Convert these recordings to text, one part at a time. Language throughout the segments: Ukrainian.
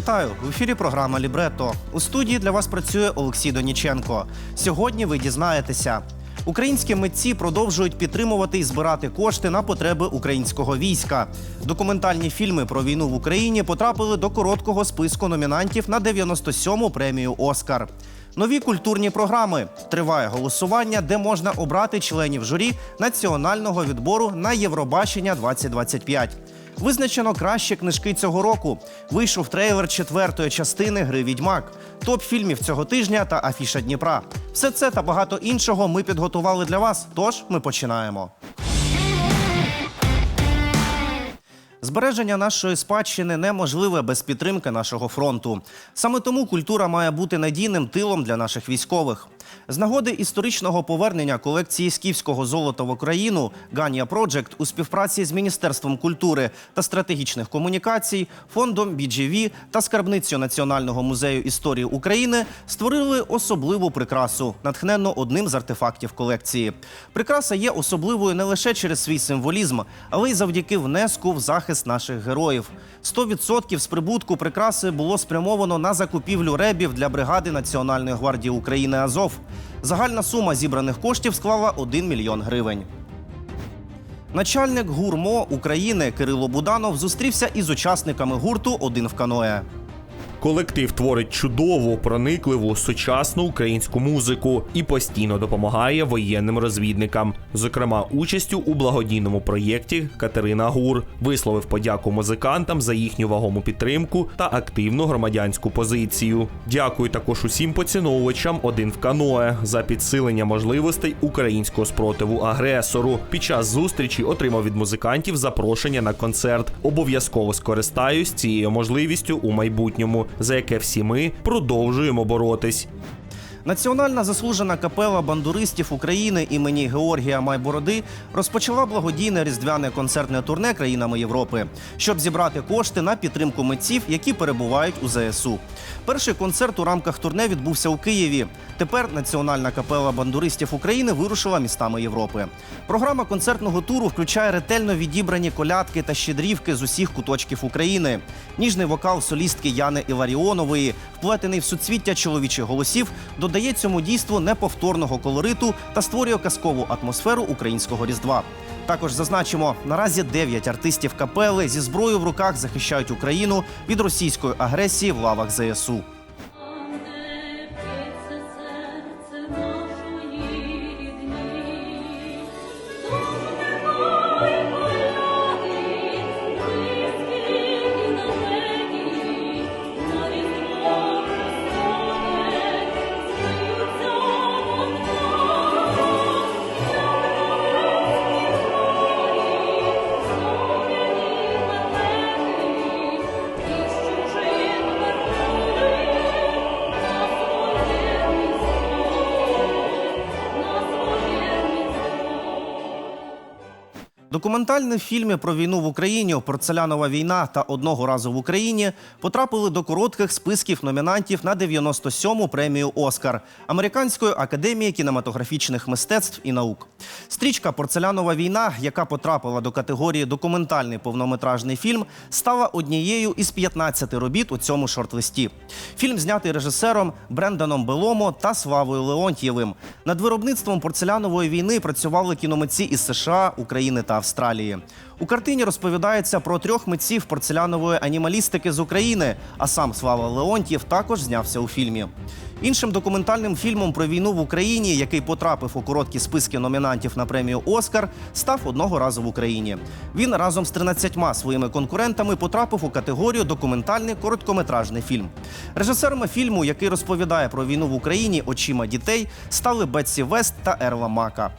Вітаю в ефірі. Програма Лібрето. У студії для вас працює Олексій Доніченко. Сьогодні ви дізнаєтеся. Українські митці продовжують підтримувати і збирати кошти на потреби українського війська. Документальні фільми про війну в Україні потрапили до короткого списку номінантів на 97-му премію Оскар. Нові культурні програми триває голосування, де можна обрати членів журі національного відбору на Євробачення 2025. Визначено кращі книжки цього року. Вийшов трейлер четвертої частини гри Відьмак, топ фільмів цього тижня та афіша Дніпра. Все це та багато іншого ми підготували для вас. Тож ми починаємо. Збереження нашої спадщини неможливе без підтримки нашого фронту. Саме тому культура має бути надійним тилом для наших військових. З нагоди історичного повернення колекції скіфського золота в Україну Ганія Проджект у співпраці з Міністерством культури та стратегічних комунікацій, фондом BGV та скарбницею Національного музею історії України створили особливу прикрасу, натхненну одним з артефактів колекції. Прикраса є особливою не лише через свій символізм, але й завдяки внеску в захист наших героїв. 100% з прибутку прикраси було спрямовано на закупівлю ребів для бригади Національної гвардії України Азов. Загальна сума зібраних коштів склала 1 мільйон гривень. Начальник гурмо України Кирило Буданов зустрівся із учасниками гурту Один в каное. Колектив творить чудову, проникливу, сучасну українську музику і постійно допомагає воєнним розвідникам. Зокрема, участю у благодійному проєкті Катерина Гур висловив подяку музикантам за їхню вагому підтримку та активну громадянську позицію. Дякую також усім поціновувачам один в каное за підсилення можливостей українського спротиву агресору. Під час зустрічі отримав від музикантів запрошення на концерт. Обов'язково скористаюсь цією можливістю у майбутньому, за яке всі ми продовжуємо боротись. Національна заслужена капела бандуристів України імені Георгія Майбороди розпочала благодійне різдвяне концертне турне країнами Європи, щоб зібрати кошти на підтримку митців, які перебувають у ЗСУ. Перший концерт у рамках турне відбувся у Києві. Тепер Національна капела бандуристів України вирушила містами Європи. Програма концертного туру включає ретельно відібрані колядки та щедрівки з усіх куточків України. Ніжний вокал солістки Яни Іларіонової, вплетений в суцвіття чоловічих голосів, додає цьому дійству неповторного колориту та створює казкову атмосферу українського різдва. Також зазначимо, наразі 9 артистів капели зі зброєю в руках захищають Україну від російської агресії в лавах ЗСУ. Документальні фільми про війну в Україні, Порцелянова війна та одного разу в Україні потрапили до коротких списків номінантів на 97-му премію Оскар Американської академії кінематографічних мистецтв і наук. Стрічка Порцелянова війна, яка потрапила до категорії документальний повнометражний фільм, стала однією із 15 робіт у цьому шорт-листі. Фільм знятий режисером Бренданом Беломо та Славою Леонтьєвим. Над виробництвом порцелянової війни працювали кіномитці із США, України та Австралії. У картині розповідається про трьох митців порцелянової анімалістики з України, а сам Слава Леонтьєв також знявся у фільмі. Іншим документальним фільмом про війну в Україні, який потрапив у короткі списки номінантів на премію Оскар, став одного разу в Україні. Він разом з 13 своїми конкурентами потрапив у категорію документальний короткометражний фільм. Режисерами фільму, який розповідає про війну в Україні очима дітей, стали Бетсі Вест та Ерла Мака.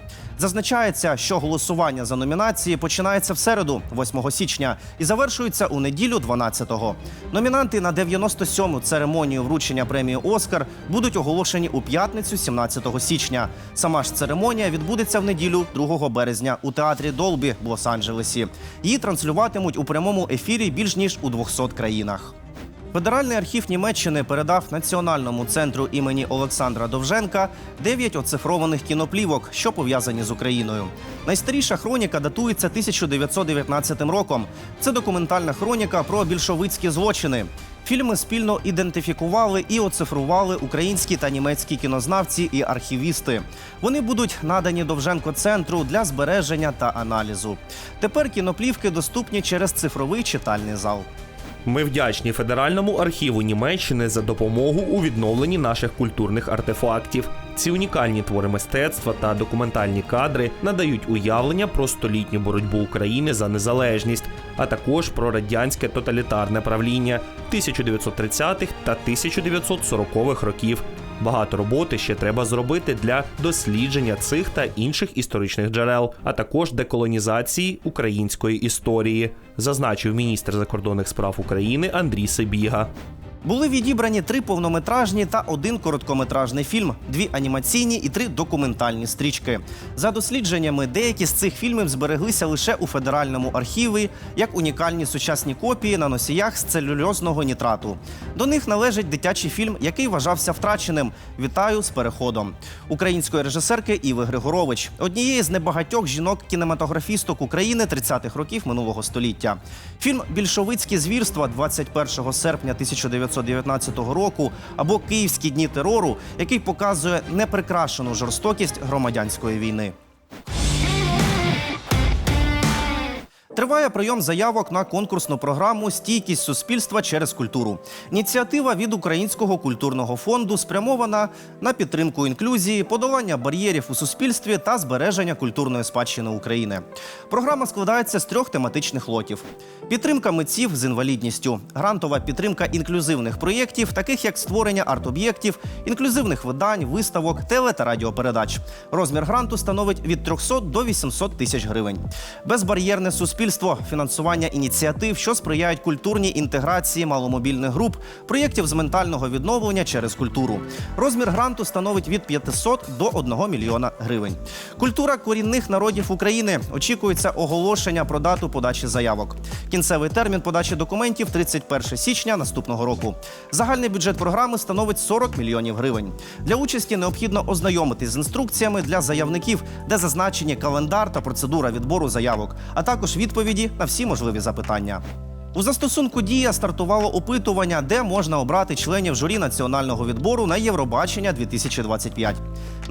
Зазначається, що голосування за номінації починається в середу, 8 січня, і завершується у неділю 12-го. Номінанти на 97-му церемонію вручення премії Оскар будуть оголошені у п'ятницю, 17 січня. Сама ж церемонія відбудеться в неділю, 2 березня, у театрі Долбі в Лос-Анджелесі. Її транслюватимуть у прямому ефірі більш ніж у 200 країнах. Федеральний архів Німеччини передав Національному центру імені Олександра Довженка 9 оцифрованих кіноплівок, що пов'язані з Україною. Найстаріша хроніка датується 1919 роком. Це документальна хроніка про більшовицькі злочини. Фільми спільно ідентифікували і оцифрували українські та німецькі кінознавці і архівісти. Вони будуть надані Довженко центру для збереження та аналізу. Тепер кіноплівки доступні через цифровий читальний зал. Ми вдячні Федеральному архіву Німеччини за допомогу у відновленні наших культурних артефактів. Ці унікальні твори мистецтва та документальні кадри надають уявлення про столітню боротьбу України за незалежність, а також про радянське тоталітарне правління 1930-х та 1940-х років. Багато роботи ще треба зробити для дослідження цих та інших історичних джерел, а також деколонізації української історії, зазначив міністр закордонних справ України Андрій Сибіга. Були відібрані три повнометражні та один короткометражний фільм, дві анімаційні і три документальні стрічки. За дослідженнями, деякі з цих фільмів збереглися лише у федеральному архіві, як унікальні сучасні копії на носіях з целюльозного нітрату. До них належить дитячий фільм, який вважався втраченим. Вітаю з переходом української режисерки Іви Григорович, однієї з небагатьох жінок-кінематографісток України 30-х років минулого століття. Фільм Більшовицькі звірства 21 серпня 1919 року або Київські дні терору, який показує неприкрашену жорстокість громадянської війни. Триває прийом заявок на конкурсну програму Стійкість суспільства через культуру. Ініціатива від Українського культурного фонду спрямована на підтримку інклюзії, подолання бар'єрів у суспільстві та збереження культурної спадщини України. Програма складається з трьох тематичних лотів: підтримка митців з інвалідністю, грантова підтримка інклюзивних проєктів, таких як створення арт-об'єктів, інклюзивних видань, виставок, теле та радіопередач. Розмір гранту становить від 300 до 800 тисяч гривень. Безбар'єрне суспільство, фінансування ініціатив, що сприяють культурній інтеграції маломобільних груп, проєктів з ментального відновлення через культуру. Розмір гранту становить від 500 до 1 мільйона гривень. Культура корінних народів України очікується оголошення про дату подачі заявок. Кінцевий термін подачі документів 31 січня наступного року. Загальний бюджет програми становить 40 мільйонів гривень. Для участі необхідно ознайомитись з інструкціями для заявників, де зазначені календар та процедура відбору заявок, а також відповіді на всі можливі запитання. У застосунку Дія стартувало опитування, де можна обрати членів журі національного відбору на Євробачення 2025.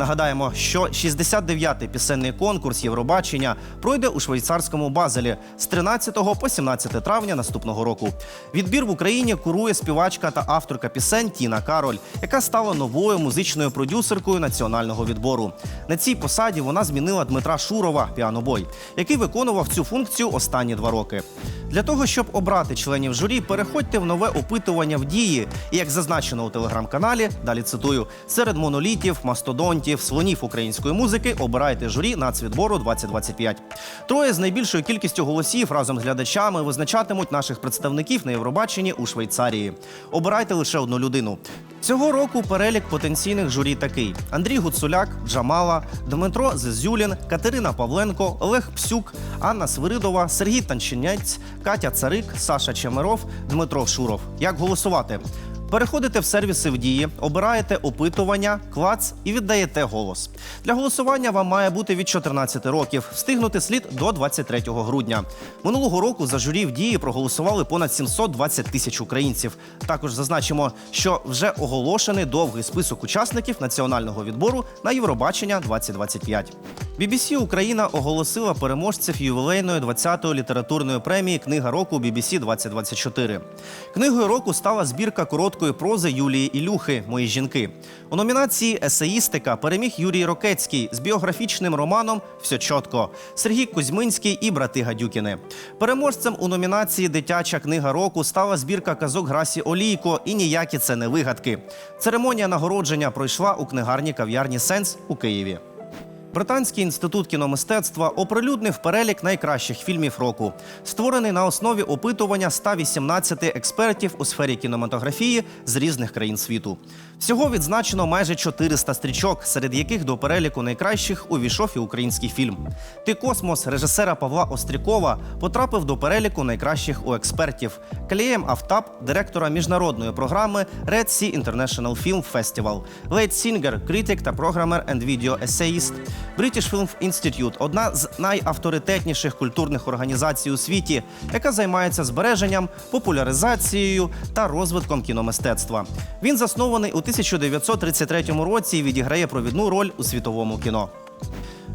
Нагадаємо, що 69-й пісенний конкурс Євробачення пройде у швейцарському Базелі з 13 по 17 травня наступного року. Відбір в Україні курує співачка та авторка пісень Тіна Кароль, яка стала новою музичною продюсеркою національного відбору. На цій посаді вона змінила Дмитра Шурова, піанобой, який виконував цю функцію останні два роки. Для того, щоб обрати членів журі, переходьте в нове опитування в дії. І як зазначено у телеграм-каналі, далі цитую: серед монолітів, мастодонтів, слонів української музики обирайте журі нацвідбору 2025. Троє з найбільшою кількістю голосів разом з глядачами визначатимуть наших представників на Євробаченні у Швейцарії. Обирайте лише одну людину. Цього року перелік потенційних журі такий: Андрій Гуцуляк, Джамала, Дмитро Зезюлін, Катерина Павленко, Олег Псюк, Анна Свиридова, Сергій Танчинець, Катя Царик, Саша Чемеров, Дмитро Шуров. Як голосувати? Переходите в сервіси в дії, обираєте опитування, клац і віддаєте голос. Для голосування вам має бути від 14 років. Встигнути слід до 23 грудня. Минулого року за журі в дії проголосували понад 720 тисяч українців. Також зазначимо, що вже оголошений довгий список учасників національного відбору на Євробачення 2025. BBC Україна оголосила переможців ювілейної 20-ї літературної премії Книга року BBC 2024. Книгою року стала збірка короткої прози Юлії Ілюхи Мої жінки. У номінації Есеїстика переміг Юрій Рокецький з біографічним романом Все чітко, Сергій Кузьминський і брати Гадюкіни. Переможцем у номінації Дитяча книга року стала збірка казок Грасі Олійко і ніякі це не вигадки. Церемонія нагородження пройшла у книгарні кав'ярні Сенс у Києві. Британський інститут кіномистецтва оприлюднив перелік найкращих фільмів року, створений на основі опитування 118 експертів у сфері кінематографії з різних країн світу. Всього відзначено майже 400 стрічок, серед яких до переліку найкращих увійшов і український фільм. Ти космос режисера Павла Острікова потрапив до переліку найкращих у експертів. Калієм Автап, директора міжнародної програми Red Sea International Film Festival, Лейт Сінгер, критик та програмер and video essayist, British Film Institute – одна з найавторитетніших культурних організацій у світі, яка займається збереженням, популяризацією та розвитком кіномистецтва. Він заснований у 1933 році і відіграє провідну роль у світовому кіно.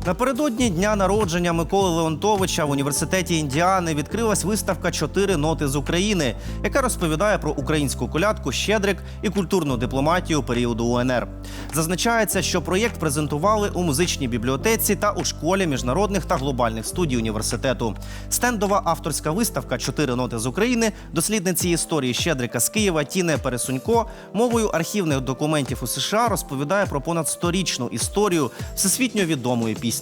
Напередодні дня народження Миколи Леонтовича в університеті Індіани відкрилась виставка Чотири ноти з України, яка розповідає про українську колядку Щедрик і культурну дипломатію періоду УНР. Зазначається, що проєкт презентували у музичній бібліотеці та у школі міжнародних та глобальних студій університету. Стендова авторська виставка Чотири ноти з України дослідниці історії Щедрика з Києва Тіне Пересунько мовою архівних документів у США розповідає про понад сторічну історію всесвітньо відомої пісні.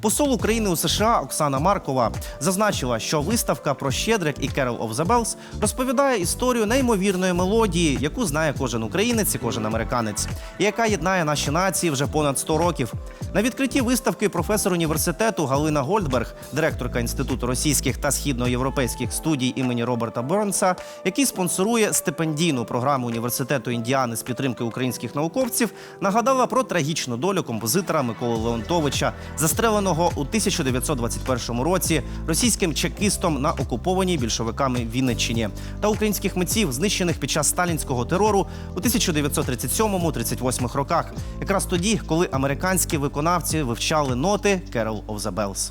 Посол України у США Оксана Маркова зазначила, що виставка про Щедрик і Carol of the Bells розповідає історію неймовірної мелодії, яку знає кожен українець і кожен американець, і яка єднає наші нації вже понад 100 років. На відкритті виставки професор університету Галина Гольдберг, директорка інституту російських та східноєвропейських студій імені Роберта Бернса, який спонсорує стипендійну програму університету Індіани з підтримки українських науковців, нагадала про трагічну долю композитора Миколи Леонтовича, застреленого у 1921 році російським чекистом на окупованій більшовиками Вінниччині та українських митців, знищених під час сталінського терору у 1937-38 роках, якраз тоді, коли американські виконавці вивчали ноти Carol of the Bells.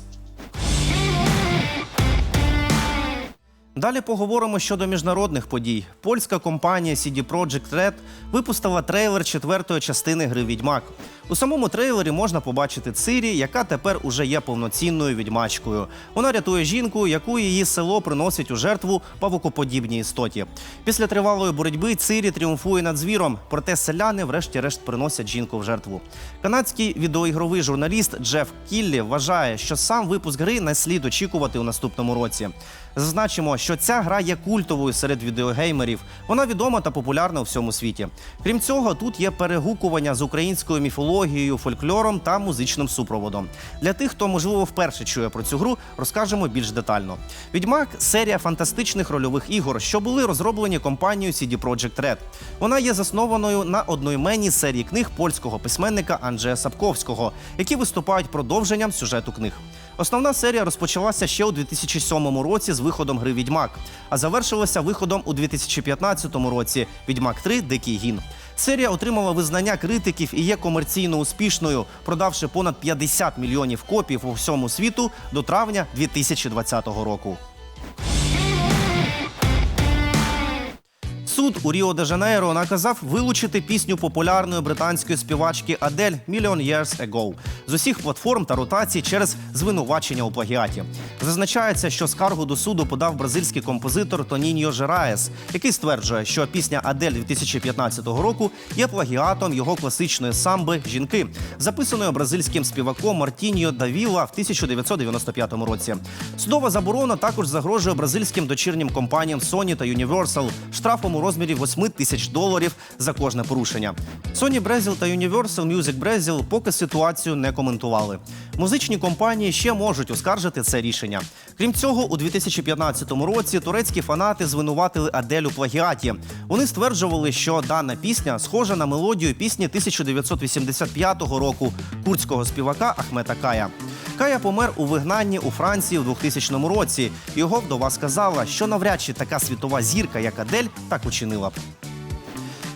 Далі поговоримо щодо міжнародних подій. Польська компанія CD Projekt Red випустила трейлер четвертої частини гри Відьмак. У самому трейлері можна побачити Цирі, яка тепер уже є повноцінною відьмачкою. Вона рятує жінку, яку її село приносить у жертву павукоподібній істоті. Після тривалої боротьби Цирі тріумфує над звіром, проте селяни, врешті-решт, приносять жінку в жертву. Канадський відеоігровий журналіст Джеф Кіллі вважає, що сам випуск гри не слід очікувати у наступному році. Зазначимо, що ця гра є культовою серед відеогеймерів. Вона відома та популярна у всьому світі. Крім цього, тут є перегукування з українською міфологією, фольклором та музичним супроводом. Для тих, хто можливо вперше чує про цю гру, розкажемо більш детально. Відьмак серія фантастичних рольових ігор, що були розроблені компанією CD Projekt Red. Вона є заснованою на одноіменній серії книг польського письменника Анджея Сапковського, які виступають продовженням сюжету книг. Основна серія розпочалася ще у 2007 році з виходом гри Відьмак, а завершилася виходом у 2015 році Відьмак 3 Дикий гін. Серія отримала визнання критиків і є комерційно успішною, продавши понад 50 мільйонів копій по всьому світу до травня 2020 року. Суд у Ріо де Жанейро наказав вилучити пісню популярної британської співачки Адель «Million Years Ago» з усіх платформ та ротацій через звинувачення у плагіаті. Зазначається, що скаргу до суду подав бразильський композитор Тоніньо Жераєс, який стверджує, що пісня Адель 2015 року є плагіатом його класичної самби Жінки, записаної бразильським співаком Мартіньо Давіла в 1995 році. Судова заборона також загрожує бразильським дочірнім компаніям Sony та Universal штрафом у розмірі 8 тисяч доларів за кожне порушення. Sony Brazil та Universal Music Brazil поки ситуацію не коментували. Музичні компанії ще можуть оскаржити це рішення. Крім цього, у 2015 році турецькі фанати звинуватили Адель у плагіаті. Вони стверджували, що дана пісня схожа на мелодію пісні 1985 року курдського співака Ахмета Кая. Кая помер у вигнанні у Франції у 2000 році. Його вдова сказала, що навряд чи така світова зірка, як Адель, так учинила б.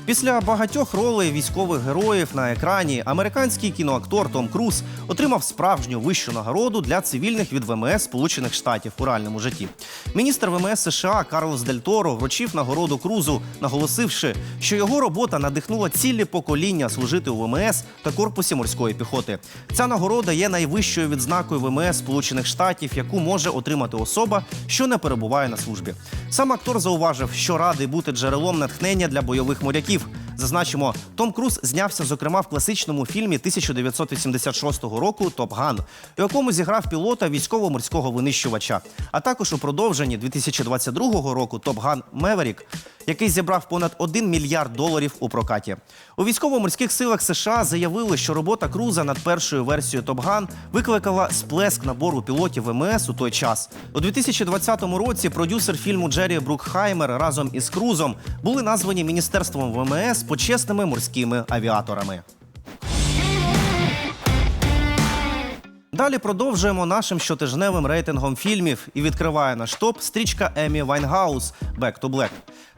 Після багатьох ролей військових героїв на екрані американський кіноактор Том Круз отримав справжню вищу нагороду для цивільних від ВМС Сполучених Штатів у реальному житті. Міністр ВМС США Карлос Дель Торо вручив нагороду Крузу, наголосивши, що його робота надихнула цілі покоління служити у ВМС та корпусі морської піхоти. Ця нагорода є найвищою відзнакою ВМС Сполучених Штатів, яку може отримати особа, що не перебуває на службі. Сам актор зауважив, що радий бути джерелом натхнення для бойових моряків. Зазначимо, Том Круз знявся, зокрема, в класичному фільмі 1986 року Топган, у якому зіграв пілота військово-морського винищувача, а також у продовженні 2022 року Топган Меверік, який зібрав понад 1 мільярд доларів у прокаті. У військово-морських силах США заявили, що робота Круза над першою версією Топган викликала сплеск набору пілотів ВМС у той час. У 2020 році продюсер фільму Джері Брукхаймер разом із Крузом були названі міністерством ВМС почесними морськими авіаторами. Далі продовжуємо нашим щотижневим рейтингом фільмів і відкриває наш топ стрічка Емі Вайнгаус «Back to Black».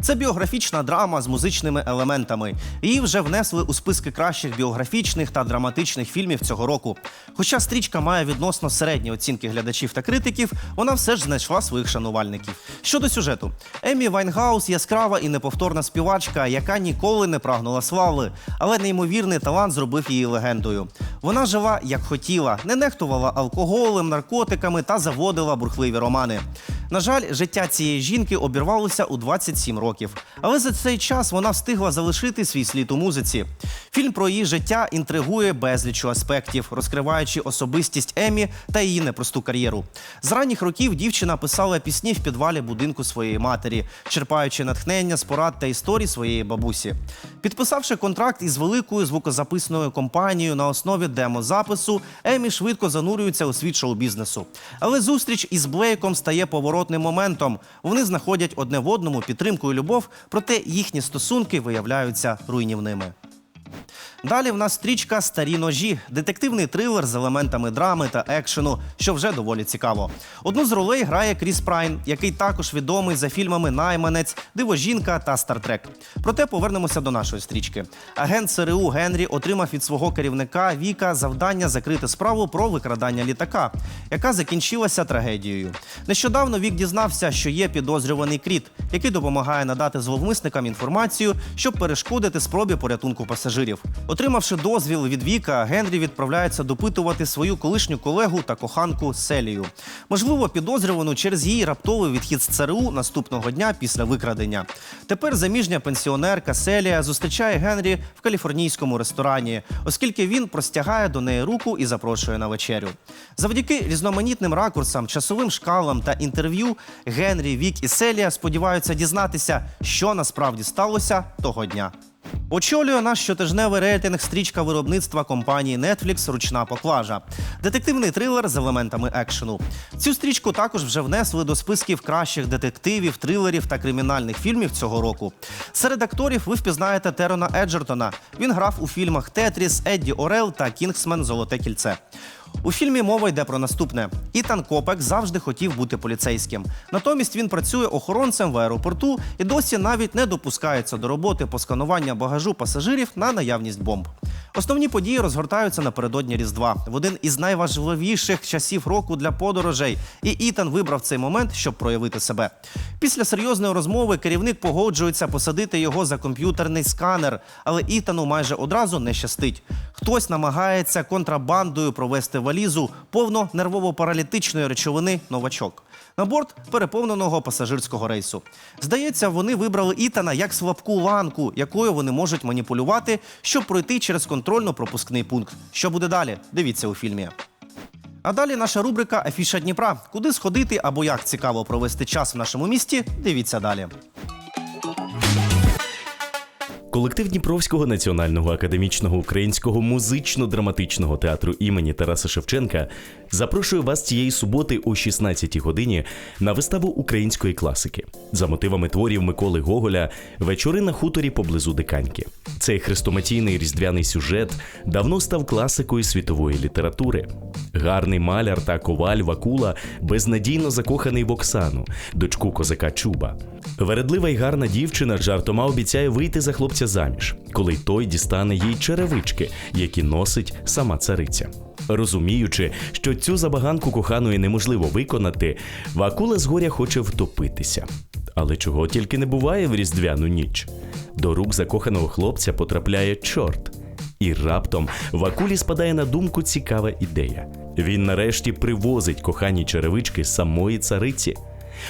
Це біографічна драма з музичними елементами. Її вже внесли у списки кращих біографічних та драматичних фільмів цього року. Хоча стрічка має відносно середні оцінки глядачів та критиків, вона все ж знайшла своїх шанувальників. Щодо сюжету, Емі Вайнгаус яскрава і неповторна співачка, яка ніколи не прагнула слави, але неймовірний талант зробив її легендою. Вона жила як хотіла, не нехтувала алкоголем, наркотиками та заводила бурхливі романи. На жаль, життя цієї жінки обірвалося у 27 років, але за цей час вона встигла залишити свій слід у музиці. Фільм про її життя інтригує безлічу аспектів, розкриваючи особистість Емі та її непросту кар'єру. З ранніх років дівчина писала пісні в підвалі будинку своєї матері, черпаючи натхнення з порад та історій своєї бабусі. Підписавши контракт із великою звукозаписною компанією на основі демозапису, Емі швидко занурюється у світ шоу-бізнесу. Але зустріч із Блейком стає поворотним моментом. Вони знаходять одне в одному підтримку і любов, проте їхні стосунки виявляються руйнівними. Далі в нас стрічка Старі ножі, детективний трилер з елементами драми та екшену, що вже доволі цікаво. Одну з ролей грає Кріс Прайн, який також відомий за фільмами Найманець, Дивожінка та Стартрек. Проте повернемося до нашої стрічки. Агент ЦРУ Генрі отримав від свого керівника Віка завдання закрити справу про викрадання літака, яка закінчилася трагедією. Нещодавно Вік дізнався, що є підозрюваний кріт, який допомагає надати зловмисникам інформацію, щоб перешкодити спробі порятунку пасажирів. Отримавши дозвіл від Віка, Генрі відправляється допитувати свою колишню колегу та коханку Селію. Можливо, підозрювану через її раптовий відхід з ЦРУ наступного дня після викрадення. Тепер заміжня пенсіонерка Селія зустрічає Генрі в каліфорнійському ресторані, оскільки він простягає до неї руку і запрошує на вечерю. Завдяки різноманітним ракурсам, часовим шкалам та інтерв'ю Генрі, Вік і Селія сподіваються дізнатися, що насправді сталося того дня. Очолює наш щотижневий рейтинг стрічка виробництва компанії Netflix Ручна поклажа. Детективний трилер з елементами екшену. Цю стрічку також вже внесли до списків кращих детективів, трилерів та кримінальних фільмів цього року. Серед акторів ви впізнаєте Терона Еджертона. Він грав у фільмах Тетріс, Едді Орел та Кінгсмен Золоте кільце. У фільмі мова йде про наступне: Ітан Копек завжди хотів бути поліцейським. Натомість він працює охоронцем в аеропорту і досі навіть не допускається до роботи по скануванню багажу пасажирів на наявність бомб. Основні події розгортаються напередодні Різдва в один із найважливіших часів року для подорожей. І Ітан вибрав цей момент, щоб проявити себе. Після серйозної розмови керівник погоджується посадити його за комп'ютерний сканер, але Ітану майже одразу не щастить. Хтось намагається контрабандою провести валізу повно нервово-паралітичної речовини новачок. На борт переповненого пасажирського рейсу. Здається, вони вибрали Ітана як слабку ланку, якою вони можуть маніпулювати, щоб пройти через контрольно-пропускний пункт. Що буде далі? Дивіться у фільмі. А далі наша рубрика Афіша Дніпра. Куди сходити або як цікаво провести час в нашому місті? Дивіться далі. Колектив Дніпровського національного академічного українського музично-драматичного театру імені Тараса Шевченка запрошує вас цієї суботи о 16-й годині на виставу української класики за мотивами творів Миколи Гоголя Вечори на хуторі поблизу Диканьки. Цей хрестоматійний різдвяний сюжет давно став класикою світової літератури. Гарний маляр та коваль Вакула безнадійно закоханий в Оксану, дочку козака Чуба. Вередлива й гарна дівчина жартома обіцяє вийти за хлопця заміж, коли той дістане їй черевички, які носить сама цариця. Розуміючи, що цю забаганку коханої неможливо виконати, Вакула згоря хоче втопитися. Але чого тільки не буває в різдвяну ніч. До рук закоханого хлопця потрапляє чорт. І раптом Вакулі спадає на думку цікава ідея. Він нарешті привозить кохані черевички самої цариці.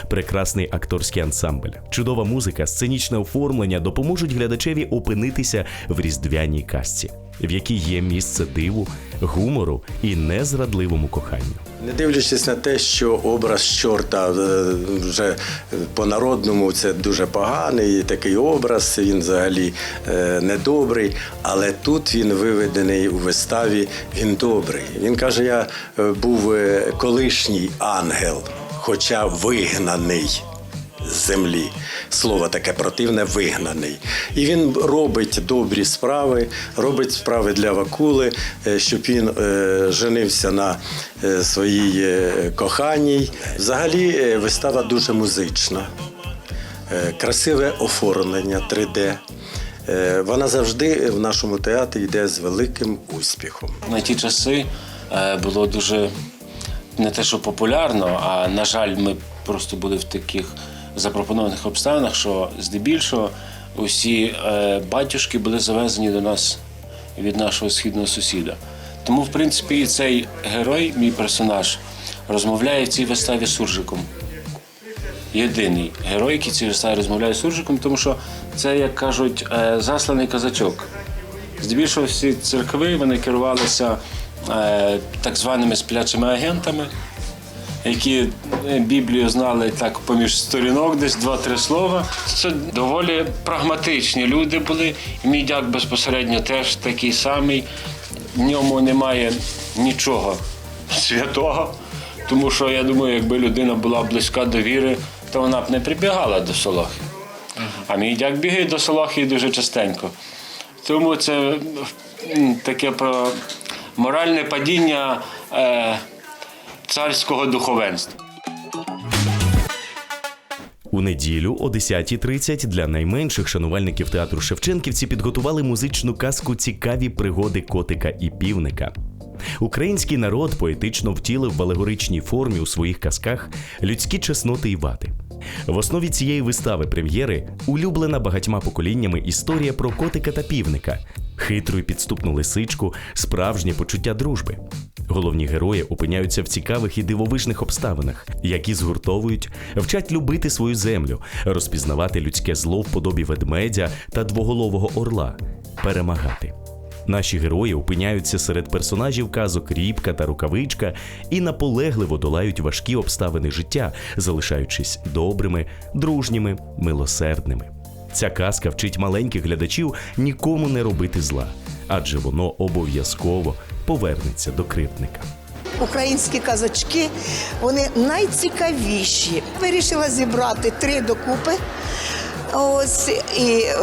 Прекрасний акторський ансамбль, чудова музика, сценічне оформлення допоможуть глядачеві опинитися в різдвяній казці, в якій є місце диву, гумору і незрадливому коханню. Не дивлячись на те, що образ чорта е, вже по-народному це дуже поганий такий образ, він взагалі е, недобрий, але тут він виведений у виставі, він добрий. Він каже: я е, був колишній ангел, хоча вигнаний з землі. Слово таке противне вигнаний. І він робить добрі справи, робить справи для Вакули, е, щоб він е, женився на е, своїй коханій. Взагалі вистава дуже музична. Красиве оформлення 3D. Е, Вона завжди в нашому театрі йде з великим успіхом. На ті часи було дуже не те, що популярно, а на жаль, ми просто були в таких запропонованих обставинах, що здебільшого усі е, батюшки були завезені до нас від нашого східного сусіда. Тому, в принципі, і цей герой, мій персонаж, розмовляє в цій виставі з суржиком. Єдиний герой, який цій виставі розмовляє з суржиком, тому що це, як кажуть, е, засланий казачок. Здебільшого всі церкви вони керувалися так званими сплячими агентами, які е, Біблію знали так поміж сторінок, десь два-три слова. Це доволі прагматичні люди були. Мій дяк безпосередньо теж такий самий. В ньому немає нічого святого. Тому що я думаю, якби людина була близька до віри, то вона б не прибігала до Солохи. А мій дяк бігає до Солохи дуже частенько. Тому це таке про моральне падіння е, царського духовенства. У неділю о 10.30 для найменших шанувальників театру Шевченківці підготували музичну казку Цікаві пригоди котика і півника. Український народ поетично втілив в алегоричній формі у своїх казках людські чесноти і вади. В основі цієї вистави прем'єри улюблена багатьма поколіннями історія про котика та півника, хитру і підступну лисичку, справжнє почуття дружби. Головні герої опиняються в цікавих і дивовижних обставинах, які згуртовують, вчать любити свою землю, розпізнавати людське зло в подобі ведмедя та двоголового орла, перемагати. Наші герої опиняються серед персонажів казок Рібка та Рукавичка і наполегливо долають важкі обставини життя, залишаючись добрими, дружніми, милосердними. Ця казка вчить маленьких глядачів нікому не робити зла, адже воно обов'язково повернеться до кривдника. Українські казочки вони найцікавіші. Вирішила зібрати три докупи. Ось і е,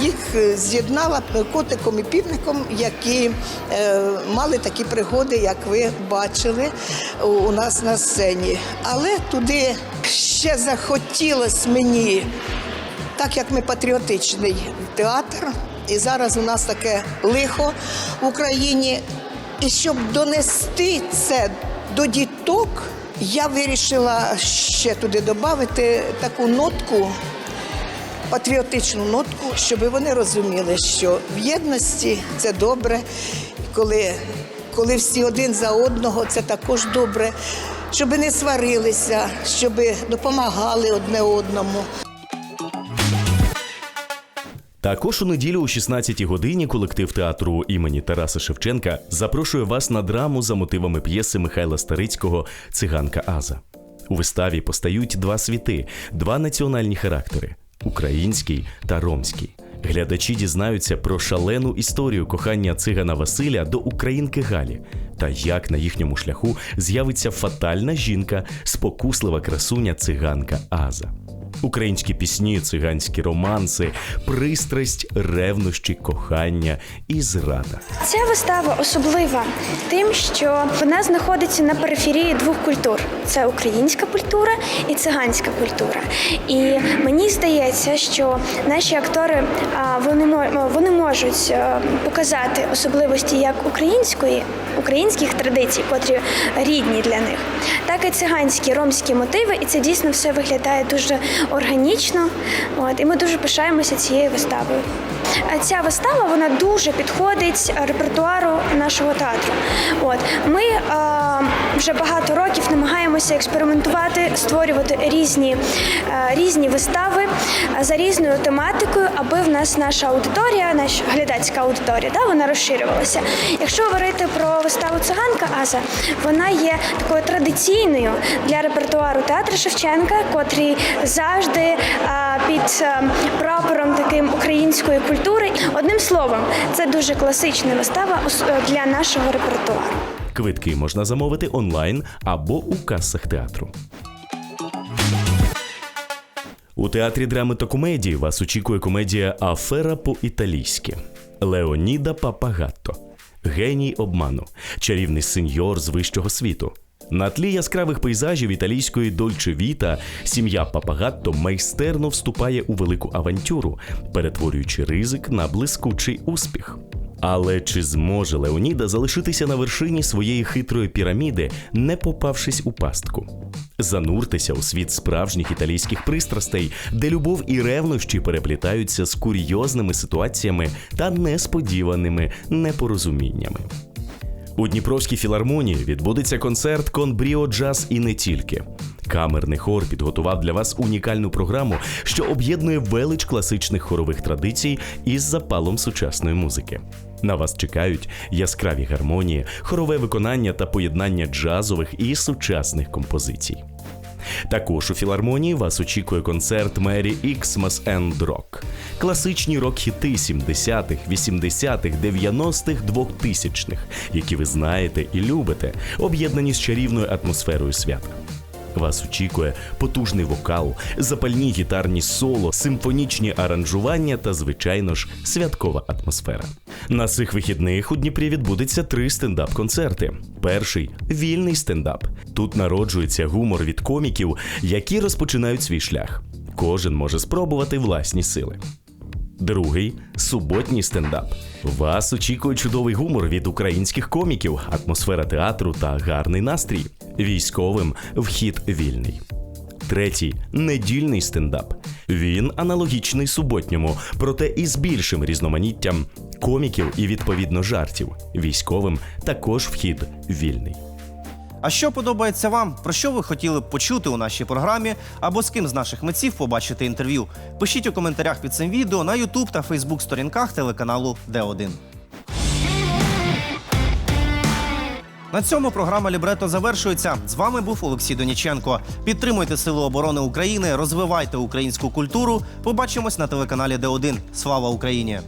їх з'єднала котиком і півником, які е, мали такі пригоди, як ви бачили у- нас на сцені. Але туди ще захотілося мені так як ми патріотичний театр, і зараз у нас таке лихо в Україні. І щоб донести це до діток, я вирішила ще туди додати таку нотку, патріотичну нотку, щоб вони розуміли, що в єдності це добре, коли, коли всі один за одного, це також добре, щоб не сварилися, щоб допомагали одне одному. Також у неділю о 16-й годині колектив театру імені Тараса Шевченка запрошує вас на драму за мотивами п'єси Михайла Старицького Циганка Аза. У виставі постають два світи, два національні характери український та ромський. Глядачі дізнаються про шалену історію кохання цигана Василя до українки Галі та як на їхньому шляху з'явиться фатальна жінка, спокуслива красуня циганка Аза. Українські пісні, циганські романси, пристрасть, ревнощі, кохання і зрада. Ця вистава особлива тим, що вона знаходиться на периферії двох культур: це українська культура і циганська культура. І мені здається, що наші актори вони вони можуть е, показати особливості як української, українських традицій, котрі рідні для них, так і циганські ромські мотиви. І це дійсно все виглядає дуже органічно. От і ми дуже пишаємося цією виставою. Ця вистава вона дуже підходить репертуару нашого театру. От ми е, вже багато років намагаємося експериментувати, створювати різні, е, різні вистави е, за різною тематикою, аби в нас наша аудиторія, наша глядацька аудиторія, да, вона розширювалася. Якщо говорити про виставу циганка Аза, вона є такою традиційною для репертуару театру Шевченка, котрий завжди е, під прапором таким української культури. Одним словом, це дуже класична вистава для нашого репертуару. Квитки можна замовити онлайн або у касах театру. У театрі драми та комедії вас очікує комедія Афера по-італійськи Леоніда Папагатто. Геній обману, чарівний сеньор з вищого світу. На тлі яскравих пейзажів італійської Дольче Віта сім'я Папагатто майстерно вступає у велику авантюру, перетворюючи ризик на блискучий успіх. Але чи зможе Леоніда залишитися на вершині своєї хитрої піраміди, не попавшись у пастку? Зануртеся у світ справжніх італійських пристрастей, де любов і ревнощі переплітаються з курйозними ситуаціями та несподіваними непорозуміннями. У Дніпровській філармонії відбудеться концерт Конбріо Джаз і не тільки. Камерний хор підготував для вас унікальну програму, що об'єднує велич класичних хорових традицій із запалом сучасної музики. На вас чекають яскраві гармонії, хорове виконання та поєднання джазових і сучасних композицій. Також у філармонії вас очікує концерт Мері Іксмас енд Рок. Класичні рок-хіти 70-х, 80-х, 90-х, 2000-х, які ви знаєте і любите, об'єднані з чарівною атмосферою свята. Вас очікує потужний вокал, запальні гітарні соло, симфонічні аранжування та, звичайно ж, святкова атмосфера. На цих вихідних у Дніпрі відбудеться три стендап-концерти. Перший вільний стендап. Тут народжується гумор від коміків, які розпочинають свій шлях. Кожен може спробувати власні сили. Другий суботній стендап. Вас очікує чудовий гумор від українських коміків, атмосфера театру та гарний настрій. Військовим вхід вільний. Третій недільний стендап. Він аналогічний суботньому, проте із більшим різноманіттям коміків і відповідно жартів. Військовим також вхід вільний. А що подобається вам? Про що ви хотіли б почути у нашій програмі? Або з ким з наших митців побачити інтерв'ю? Пишіть у коментарях під цим відео на YouTube та Facebook сторінках телеканалу Д1. На цьому програма Лібрето завершується. З вами був Олексій Доніченко. Підтримуйте Сили оборони України, розвивайте українську культуру. Побачимось на телеканалі Д1. Слава Україні!